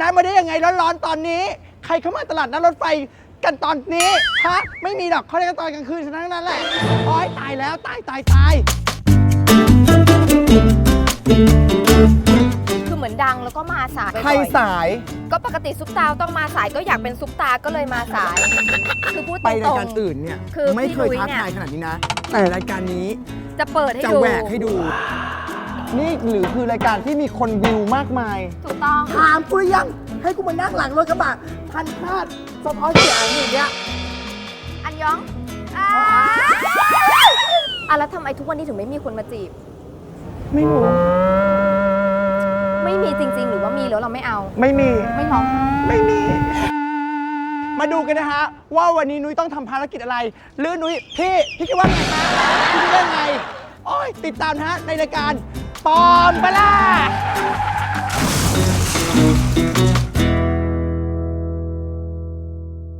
นายมาได้ยังไงร้อนๆตอนนี้ ใครเข้ามาตลาดนัดรถไฟกันตอนนี้ฮะไม่มีหรอกเขาเรียกกันตอนกลางคืนทั้งนั้นแหละโอ้ยตายแล้วตายตายตายคือเหมือนดังแล้วก็มาสายใครบ่อยๆสายก็ปกติซุปตาต้องมาสายก็อยากเป็นซุปตาก็เลยมาสาย คือพูดตไปรรายง การอื่นเนี่ยคือไม่เคยพี่นุ้ยท้าเนี่ย ทายขนาดนี้นะ แต่รายการนี้ๆจะเปิดให้จะดู แหวกให้ดู นี่หรือคือรายการที่มีคนวิวมากมาย ถูกต้อง ถามกูหรือยังให้กูมานั่งหลังรถกระบะพันพลาดสะท้อนเสียงอย่างเงี้ยอันยองอ่าอะแล้วทำไมทุกวันนี้ถึงไม่มีคนมาจีบ ไม่รู้ ไม่มีจริง ๆ หรือว่ามีแล้วเราไม่เอา ไม่มี ไม่ร้องไห้ไม่มี มาดูกันนะฮะ ว่าวันนี้นุ้ยต้องทำภารกิจอะไร หรือนุ้ยพี่ พี่คิดว่าไงฮะพี่คิดว่าไง โอ้ยติดตามนะฮะในรายการ ปอนไปะล่ะ